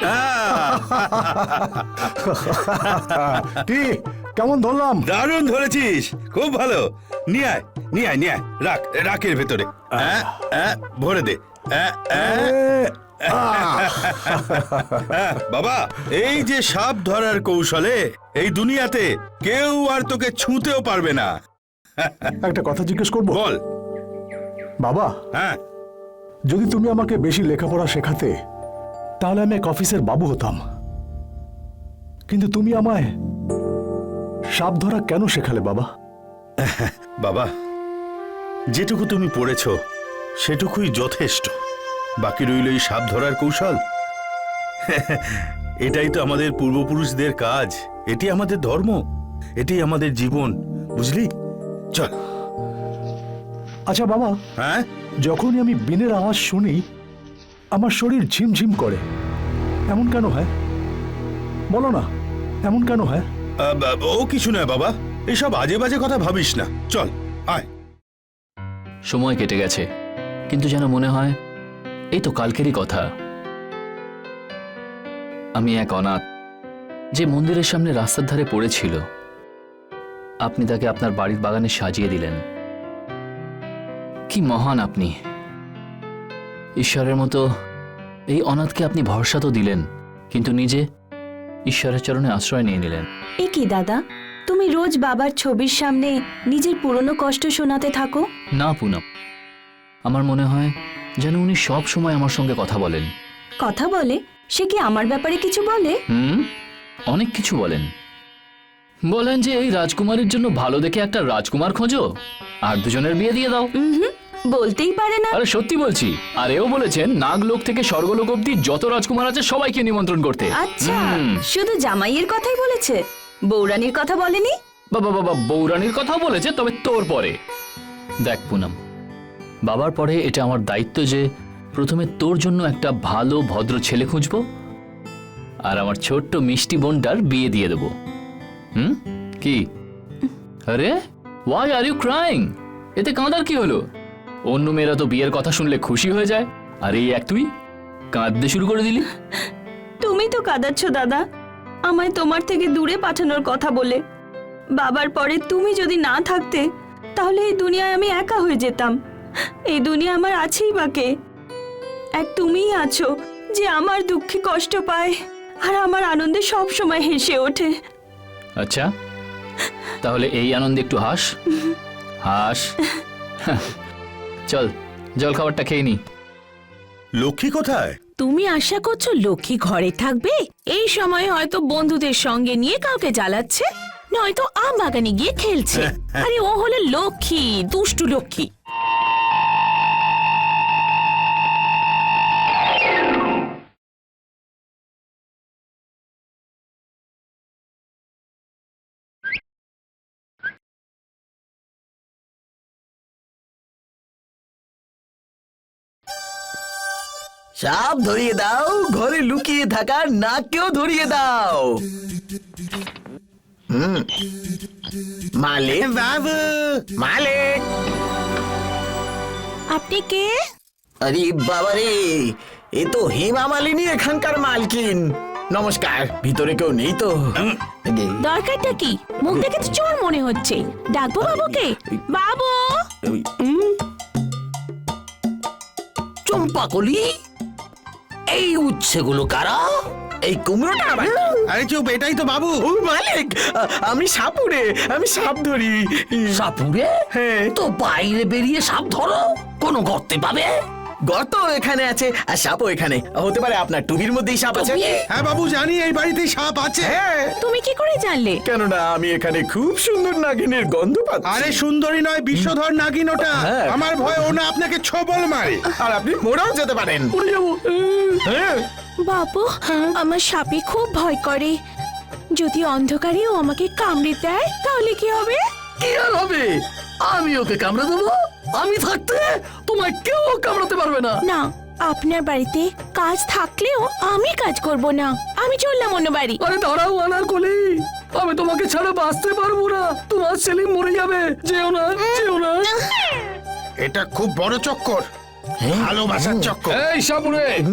কি কেমন ধরলাম? দারুণ ধরেছিস। খুব ভালো। নিয়ে আয় নিয়ে আয় নিয়ে আয়। রাখ রাখের ভেতরে। হ্যাঁ, হ্যাঁ, ভরে দে। হ্যাঁ, হ্যাঁ, হ্যাঁ, বাবা এই যে সাপ ধরার কৌশলে এই দুনিয়াতে কেউ আর তোকে ছুঁতেও পারবে না। একটা কথা জিজ্ঞেস করব? বল। বাবা হ্যাঁ। যদি তুমি আমাকে বেশি লেখাপড়া শেখাতে তাহলে আমি এক অফিসের বাবু হতাম। কিন্তু তুমি আমায় সাপ ধরা কেন শেখালে বাবা? বাবা যেটুকু তুমি পড়েছ সেটুকুই যথেষ্ট। বাকি রইল এই সাপ ধরার কৌশল। এটাই তো আমাদের পূর্বপুরুষদের কাজ। এটি আমাদের ধর্ম। এটি আমাদের জীবন। বুঝলি? চল। আচ্ছা বাবা। হ্যাঁ? যখনই আমি বিনের আওয়াজ শুনি আমার শরীর ঝিমঝিম করে। এমন কেন হয়? বলো না এমন কেন হয়? ও কিছু নয় বাবা এসব আজে বাজে কথা ভাবিস না। চল আয়। সময় কেটে গেছে কিন্তু যেন মনে হয় এই তো কালকেরই কথা। আমি এক অনাথ যে মন্দিরের সামনে রাস্তার ধারে পড়েছিল। আপনি তাকে আপনার বাড়ির বাগানে সাজিয়ে দিলেন। কি মহান আপনি। ঈশ্বরের মতো এই অনাথকে আপনি ভরসা তো দিলেন কিন্তু নিজে ঈশ্বরের চরণে আশ্রয় নিয়ে নিলেন। এ কি দাদা? তুমি রোজ বাবার ছবির সামনে নিজের পুরনো কষ্ট শোনাতে থাকো? না পুনম। আমার মনে হয় যেন উনি সব সময় আমার সঙ্গে কথা বলেন। কথা বলে? সে কি আমার ব্যাপারে কিছু বলে? হুম অনেক কিছু বলেন। বলেন যে এই রাজকুমারীর জন্য ভালো দেখে একটা রাজকুমার খোঁজো আর দুজনের বিয়ে দিয়ে দাও। হুম বলতেই পারে না। আরে সত্যি বলছি। আর এও বলেছেন নাগলোক থেকে স্বর্গলোক অব্দি যত রাজকুমার আছে সবাইকে নিমন্ত্রণ করতে। আচ্ছা শুধু জামাইয়ের কথাই বলেছে? বৌরানীর কথা বলেনি? বাবা বাবা বৌরানীর কথাও বলেছে তবে তোর পরে। দেখ পুনম বাবার পরে এটা আমার দায়িত্ব যে প্রথমে তোর জন্য একটা ভালো ভদ্র ছেলে খুঁজবো আর আমার ছোট্ট মিষ্টি বোনটার বিয়ে দিয়ে দেবো। হুম? কি? আরে ওয়াই আর ইউ ক্রাইং এতে কাঁদার কি হলো? অন্য মেয়েরা তো বিয়ের কথা শুনলে খুশি হয়ে যায়। আর এই এক তুই? কাঁদতে শুরু করে দিলি। তুমি তো কাঁদাচ্ছ দাদা। আমায় তোমার থেকে দূরে পাঠানোর কথা বলে। বাবার পরে তুমি যদি না থাকতে তাহলে এই দুনিয়ায় আমি একা হয়ে যেতাম। এই দুনিয়া আমার আছেই বাকে এক তুমিই আছো যে আমার দুঃখে কষ্ট পায় আর আমার আনন্দে সব সময় হেসে ওঠে। আচ্ছা তাহলে এই আনন্দে একটু হাস। হাস। চল জল খাবারটা খেয়ে নি। লক্ষ্মী কোথায়? তুমি আশা করছ লক্ষ্মী ঘরে থাকবে? এই সময় হয়তো বন্ধুদের সঙ্গে নিয়ে কাউকে জ্বালাচ্ছে নয়তো আম বাগানে গিয়ে খেলছে। আরে ও হলো লক্ষ্মী দুষ্টু লক্ষ্মী। সাপ ধরিয়ে দাও ঘরে লুকিয়ে থাকা নাককেও ধরিয়ে দাও। হুম। মালিক বাবু। মালিক আপনি কে? আরে বাবারে এ তো হেমা মালিনী এখানকার মালকিন। নমস্কার ভিতরে কেউ নেই তো? দরকারটা কি? মুখ দেখে তো চোর মনে হচ্ছে। ডাকবো বাবুকে? বাবু! চম্পাকলি এই উচ্ছেগুলো কারা? এই কুমড়োটা আবার? আরে চুপ এটাই তো বাবু। ও মালিক আমি সাপুরে আমি সাপ ধরি। সাপুরে? হ্যাঁ। তো বাইরে বেরিয়ে সাপ ধরো কোনো গর্তে পাবে? গর্ত এখানে আছে আর সাপও এখানে। হতে পারে আপনার টুবির মধ্যেই সাপ আছে। হ্যাঁ বাবু জানি এই বাড়িতে সাপ আছে। হ্যাঁ। তুমি কি করে জানলে? কেননা আমি এখানে খুব সুন্দর নাগিনের গন্ধ পাচ্ছি। আরে সুন্দরী নয় বিশ্বধর নাগিন ওটা। হ্যাঁ। আমার ভয় ও না আপনাকে ছবল মারে। আর আপনি মোড়াও যেতে পারেন। হ্যাঁ। বাবু আমার সাপে খুব ভয় করে। যদি অন্ধকারে ও আমাকে কামড়ে দেয় তাহলে কি হবে? কি আর হবে? আমি ওকে কামড়ে দেবো? আমি থাকতে তোমায় কেউ কামড়াতে পারবে না। না আপনার বাড়িতে কাজ থাকলেও আমি কাজ করব না। আমি চললাম অন্য বাড়ি। আরে দাঁড়াও আনার কোলে। আমি তোমাকে ছাড়া বাঁচতে পারব না। তোমার ছেলে মরে যাবে। যেও না যেও না। এটা খুব বড় চক্কর। ভালোবাসার চক্কর। এই সাপুরে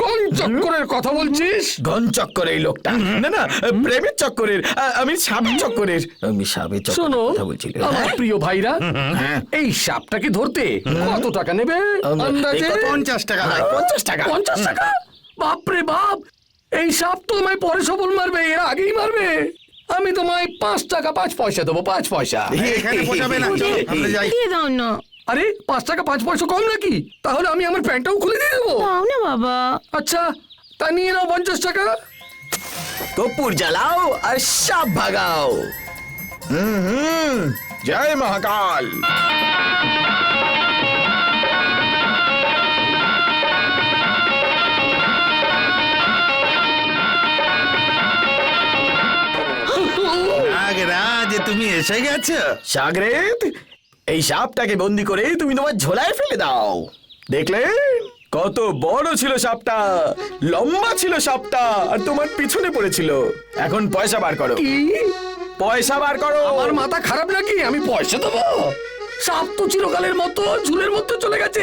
কোন চক্করের কথা বলছিস? গন চক্করের এই লোকটা। না না প্রেমের চক্করের আ- আমি সাপ চক্করের। আমি সাপের চক্করের শোনো কথা আমার প্রিয় ভাইরা হ্যাঁ। এই সাপটাকে ধরতে কত টাকা নেবে? আন্দাজে এই কত? পঞ্চাশ টাকা হ্যাঁ, পঞ্চাশ টাকা। পঞ্চাশ টাকা? বাপরে বাপ এই সাপ তো আমায় পরে সবল মারবে এর আগেই মারবে। আমি তোমায় পাঁচ টাকা পাঁচ পয়সা দেবো পাঁচ পয়সা। এখানে পোষাবে না চলো, আমরা যাই। দিয়ে দাও না আরে পাঁচ টাকা পাঁচ পয়সা কম নাকি? তাহলে আমি আমার প্যান্টটাও খুলে দিয়ে দেবো। দাও না বাবা। আচ্ছা তা নিয়ে নাও পঞ্চাশ টাকা। কপুর জ্বালাও আর সাপ ভাগাও। হুম হুম। জয় মহাকাল। নাগরাজ তুমি এসে গেছো? সাগরেদ এই সাপটাকে বন্দি করে তুমি তোমার ঝোলায় ফেলে দাও। দেখলে? কত বড় ছিল সাপটা লম্বা ছিল সাপটা আর তোমার পিছনে পড়েছিল। এখন পয়সা বার করো। পয়সা বার করো। আমার মাথা খারাপ নাকি? আমি পয়সা দেবো? সাপ তো চিরকালের মতো ঝুলের মধ্যে চলে গেছে।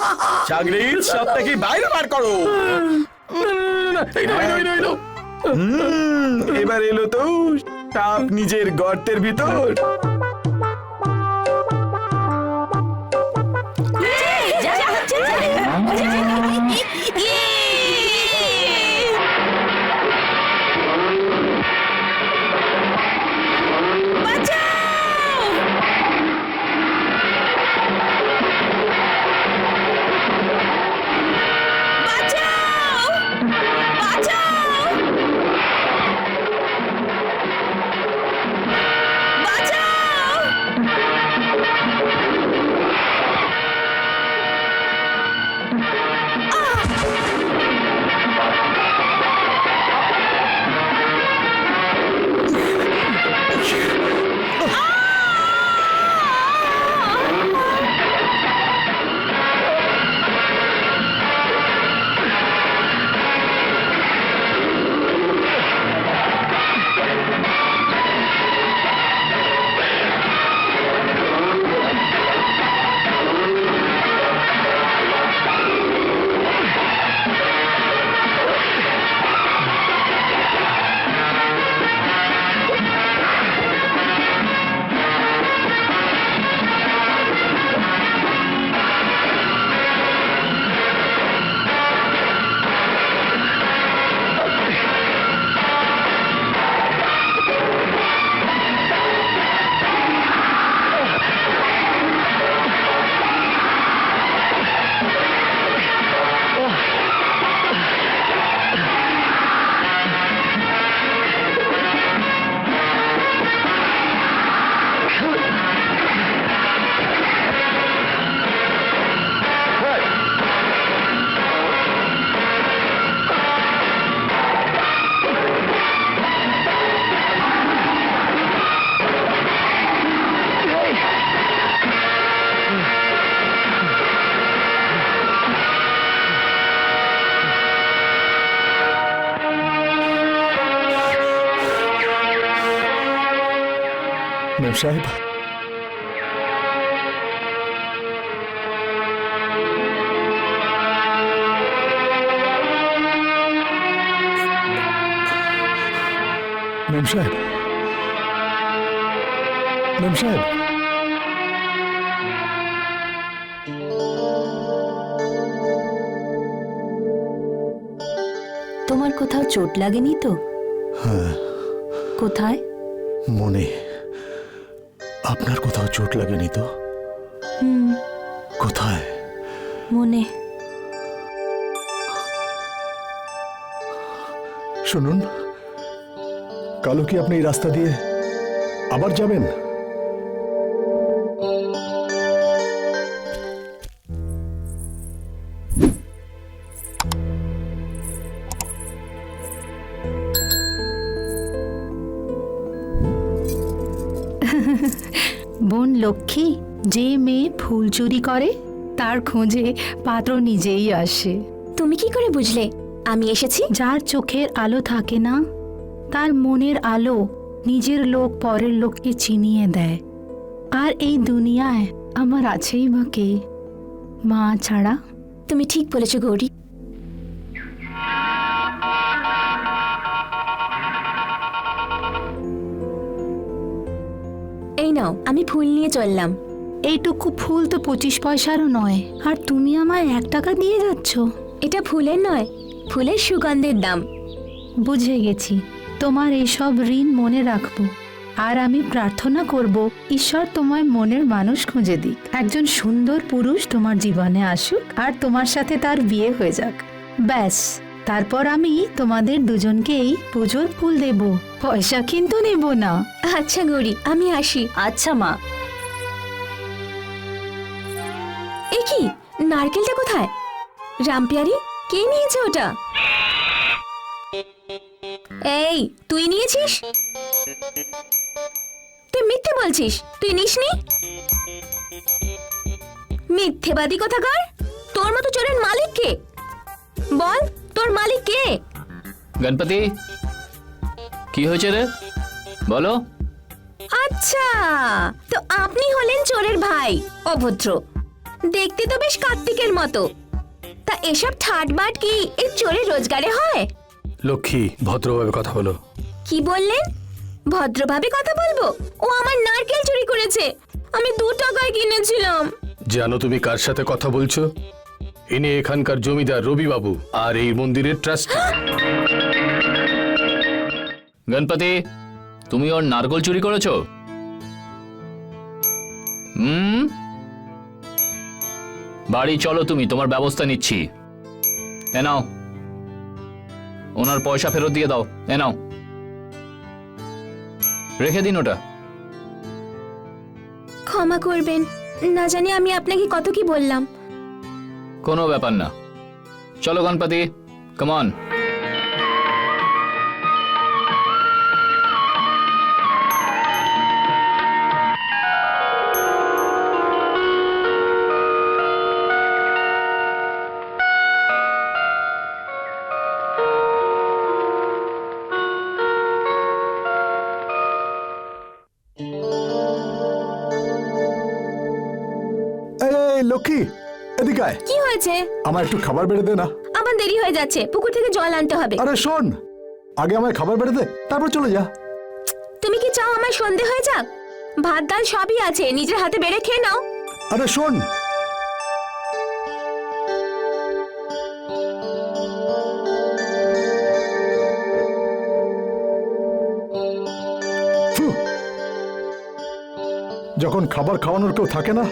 সাগরেদ সাপটাকে বাইরে বার করো। এবার এলো তো সাপ নিজের গর্তের ভিতর। মেম সাহেব। মেম সাহেব। মেম সাহেব। তোমার কোথাও চোট লাগেনি তো? কোথায়? মনে। আপনার কোথাও চোট লাগেনি তো? কোথায়? মনে। শুনুন কালো কি আপনি এই রাস্তা দিয়ে আবার যাবেন? লক্ষ্মী যে মেয়ে ফুল চুরি করে তার খোঁজে পাত্র নিজেই আসে। তুমি কি করে বুঝলে? আমি এসেছি? যার চোখের আলো থাকে না তার মনের আলো নিজের লোক পরের লোককে চিনিয়ে দেয়। আর এই দুনিয়ায় আমার আছেই বা কে? মা ছাড়া? তুমি ঠিক বলেছ গৌরী। আমি ফুল নিয়ে চললাম। এইটুকু ফুল তো পঁচিশ পয়সারও নয়। আর তুমি আমায় এক টাকা দিয়ে যাচ্ছ। এটা ফুলের নয় ফুলের সুগন্ধের দাম। বুঝে গেছি। তোমার এইসব ঋণ মনে রাখব। আর আমি প্রার্থনা করব ঈশ্বর তোমায় মনের মানুষ খুঁজে দিক। একজন সুন্দর পুরুষ তোমার জীবনে আসুক আর তোমার সাথে তার বিয়ে হয়ে যাক। ব্যাস। তারপর আমি তোমাদের দুজনকেই পুজোর ফুল দেব। পয়সা কিন্তু নেব না। আচ্ছা গৌরী আমি আসি। আচ্ছা মা। এ কি? নারকেলটা কোথায়? রামপিয়ারি কে নিয়েছে ওটা? এই তুই নিয়েছিস? তুই মিথ্যে বলছিস। তুই নিসনি? মিথ্যেবাদী কোথাকার? তোর মতো চোরের মালিক কে? বল। তোর মালিক কে? গণপতি কি হয়েছে রে? বলো। আচ্ছা তো আপনি হলেন চোরের ভাই অভদ্র। দেখতে তো বেশ কার্তিকের মতো। তা এসব ঠাটবাট কি এই চোরের রোজগারে হয়? লক্ষ্মী ভদ্রভাবে কথা বলো। কি বললেন? ভদ্রভাবে কথা বলব? ও আমার নারকেল চুরি করেছে। আমি দু টাকায় কিনেছিলাম। জানো তুমি কার সাথে কথা বলছো? ইনি এখানকার জমিদার রবিবাবু আর এই মন্দিরের ট্রাস্টি। গণপতি তুমি ওর নারকল চুরি করেছ? হুম? বাড়ি চলো তুমি তোমার ব্যবস্থা নিচ্ছি। এ নাও। ওনার পয়সা ফেরত দিয়ে দাও। এ নাও। রেখে দিন ওটা। ক্ষমা করবেন। না জানি আমি আপনাকে কত কি বললাম। কোনো ব্যাপার না। চলো গণপতি কমন এদিকে আয়। কি হয়েছে? আমার একটু খাবার বেড়ে দে না। আমার দেরি হয়ে যাচ্ছে পুকুর থেকে জল আনতে হবে। আরে শোন আগে আমায় খাবার বেড়ে দে তারপর চলে যা। তুমি কি চাও আমার সন্ধে হয়ে যাক? ভাত ডাল সবই আছে নিজের হাতে বেড়ে খেয়ে নাও। আরে শোন। ফু। যখন খাবার খাওয়ানোর কেউ থাকে না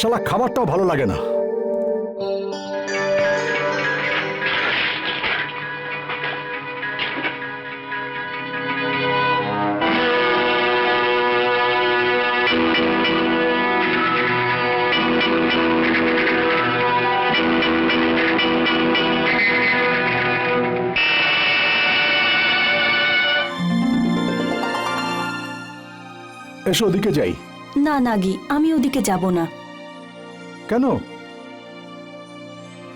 শালা খাবারটাও ভালো লাগে না। এসো ওদিকে যাই। না নাগি আমি ওদিকে যাব না। কেন?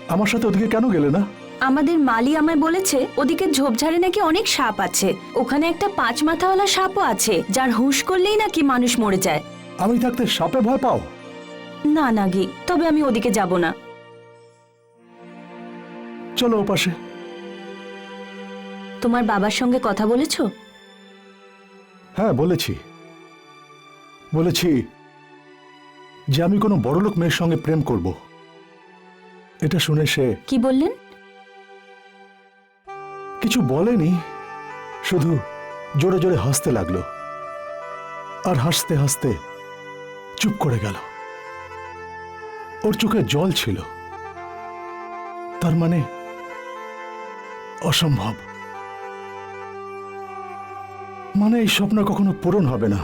আমার সাথে ওদিকে কেন গেলে না? আমাদের মালি আমায় বলেছে ওদিকে ঝোপঝাড়ে নাকি অনেক সাপ আছে। ওখানে একটা পাঁচ মাথাওয়ালা সাপও আছে যার হুঁশ করলেই নাকি মানুষ মরে যায়। আমি থাকতে সাপে ভয় পাও? না নাগি তবে আমি ওদিকে যাব না। চলো ওপাশে তোমার বাবার সঙ্গে কথা বলেছ? হ্যাঁ বলেছি। বলেছি যে আমি কোনো বড়লোক মেয়ের সঙ্গে প্রেম করব। এটা শুনে সে কি বললেন? কিছু বলেনি শুধু জোরে জোরে হাসতে লাগল। আর হাসতে হাসতে চুপ করে গেল। ওর চোখে জল ছিল। তার মানে অসম্ভব। মানে এই স্বপ্ন কখনো পূরণ হবে না।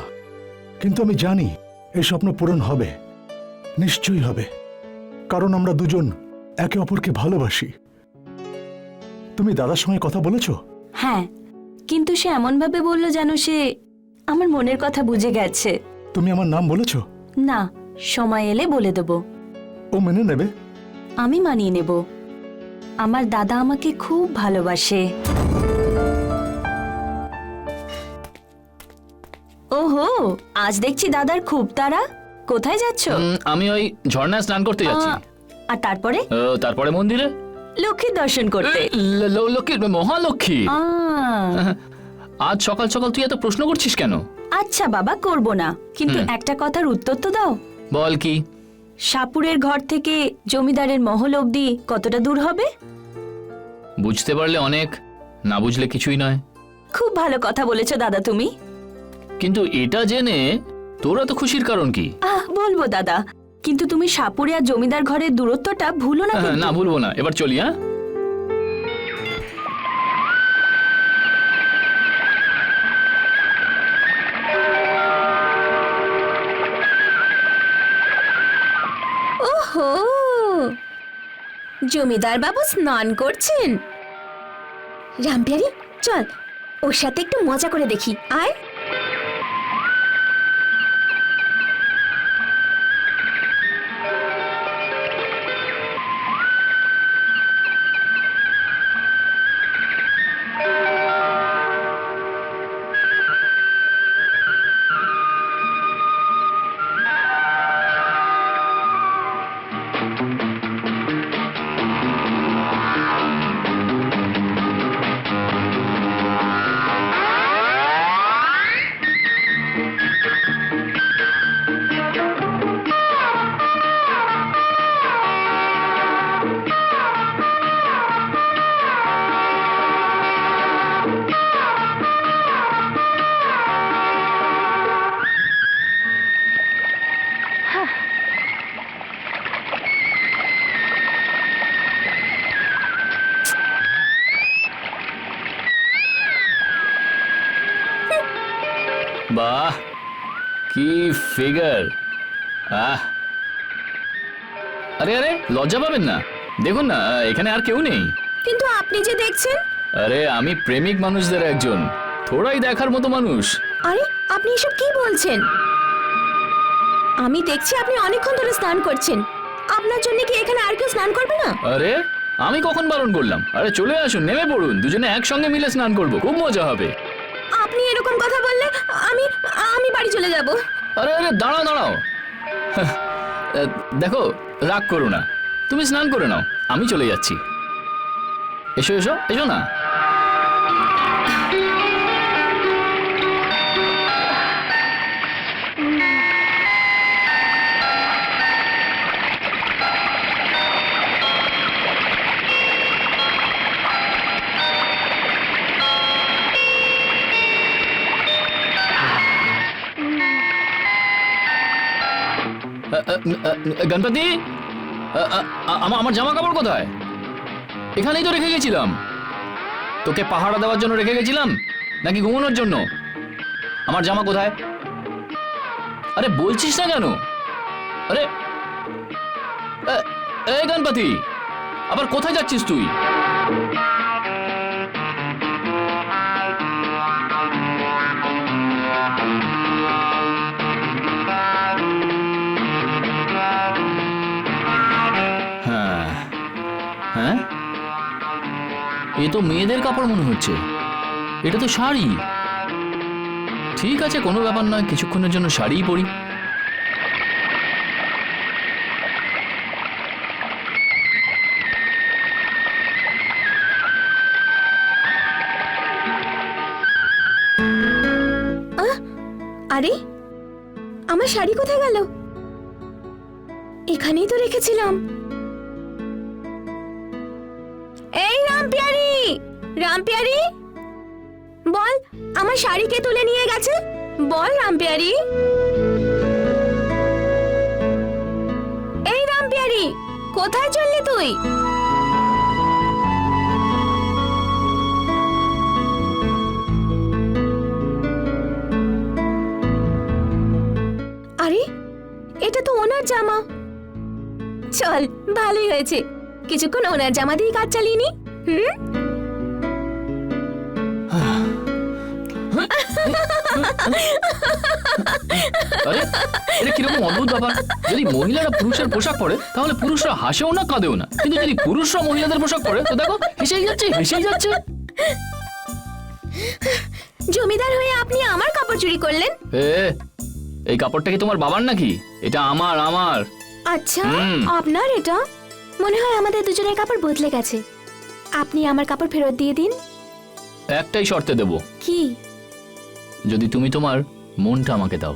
কিন্তু আমি জানি এই স্বপ্ন পূরণ হবে। নিশ্চয়ই হবে। কারণ আমরা দুজন একে অপরকে ভালোবাসি। তুমি দাদার সঙ্গে কথা বলেছ? হ্যাঁ কিন্তু সে এমনভাবে বলল যেন সে আমার মনের কথা বুঝে গেছে। তুমি আমার নাম বলেছ? না সময় এলে বলে দেব। ও মেনে নেবে? আমি মানিয়ে নেব। আমার দাদা আমাকে খুব ভালোবাসে। ওহো আজ দেখছি দাদার খুব তারা কোথায় যাচ্ছ? উম, আমি ওই ঝর্ণায় স্নান করতে যাচ্ছি। আহ, আর তারপরে? ও, তারপরে মন্দিরে? লক্ষ্মীর দর্শন করতে। ল- ল- লক্ষ্মী মহালক্ষ্মী। আহ, আজ সকাল সকাল তুই এত প্রশ্ন করছিস কেন? আচ্ছা বাবা করব না। কিন্তু একটা কথার উত্তর তো দাও। বল কি? সাপুরের ঘর থেকে জমিদারের মহল অবধি কতটা দূর হবে? বুঝতে পারলে অনেক না বুঝলে কিছুই নয়। খুব ভালো কথা বলেছ দাদা তুমি। কিন্তু এটা জেনে তোরা তো খুশির কারণ কি? আহ বলব দাদা। কিন্তু তুমি সাপুরে আর জমিদার ঘরের দূরত্বটা ভুলো না হ্যাঁ, কিন্তু। না ভুলবো না। এবার চলি হ্যাঁ? ওহো! জমিদার বাবু স্নান করছেন। রামপিয়ারি চল ওর সাথে একটু মজা করে দেখি। আয়। ফিগার। আহ। আরে আরে লজ্জা পাবেন না। দেখুন না এখানে আর কেউ নেই। কিন্তু আপনি যে দেখছেন? আরে আমি প্রেমিক মানুষদের একজন। থোড়াই দেখার মতো মানুষ। আরে আপনি এসব কি বলছেন? আমি দেখছি আপনি অনেকক্ষণ ধরে স্নান করছেন। আপনার জন্য কি এখানে আর কেউ স্নান করবে না? আরে আমি কখন বারণ করলাম? আরে চলে আসুন নেমে পড়ুন। দুজনে একসঙ্গে মিলে স্নান করব খুব মজা হবে। আপনি এরকম কথা বললে আমি আমি বাড়ি চলে যাব। আরে আরে দাঁড়াও দাঁড়াও। আহ, দেখো রাগ করো না। তুমি স্নান করে নাও আমি চলে যাচ্ছি। এসো এসো এসো না। গণপতি? আমার জামা কাপড় কোথায়? এখানেই তো রেখে গেছিলাম। তোকে পাহারা দেওয়ার জন্য রেখে গেছিলাম, নাকি ঘুমানোর জন্য? আমার জামা কোথায়? আরে, বলছিস না কেন? আরে গণপতি, আবার কোথায় যাচ্ছিস তুই? এ তো মেয়েদের কাপড় মনে হচ্ছে। এটা তো শাড়ি। ঠিক আছে, কোনো ব্যাপার নয়, কিছুক্ষণের জন্য শাড়িই পরি। আরে, আমার শাড়ি কোথায় গেল? এখানেই তো রেখেছিলাম। রামপিয়ারি? বল, আমার শাড়ি কে তুলে নিয়ে গেছে? বল, রামপিয়ারি। এই রামপিয়ারি, কোথায় চললি তুই? আরে, এটা তো ওনার জামা। চল, ভালোই হয়েছে। কিছুক্ষণ ওনার জামা দিয়ে কাজ চালিয়ে নি। হুম? আরে এটা কীরকম অদ্ভুত ব্যাপার? যদি মহিলারা পুরুষের পোশাক পরে তাহলে পুরুষরা হাসেও না কাঁদেও না। কিন্তু যদি পুরুষরা মহিলাদের পোশাক পরে তো দেখো হেসেই যাচ্ছে হেসেই যাচ্ছে। জমিদার হয়ে আপনি আমার কাপড় চুরি করলেন? এ এই কাপড়টা কি তোমার বাবার নাকি? এটা আমার আমার। আচ্ছা আপনার এটা? মনে হয় আমাদের দুজনের কাপড় বদলে গেছে। আপনি আমার কাপড় ফেরত দিয়ে দিন। একটাই শর্তে দেব। কি? যদি তুমি তোমার মনটা আমাকে দাও।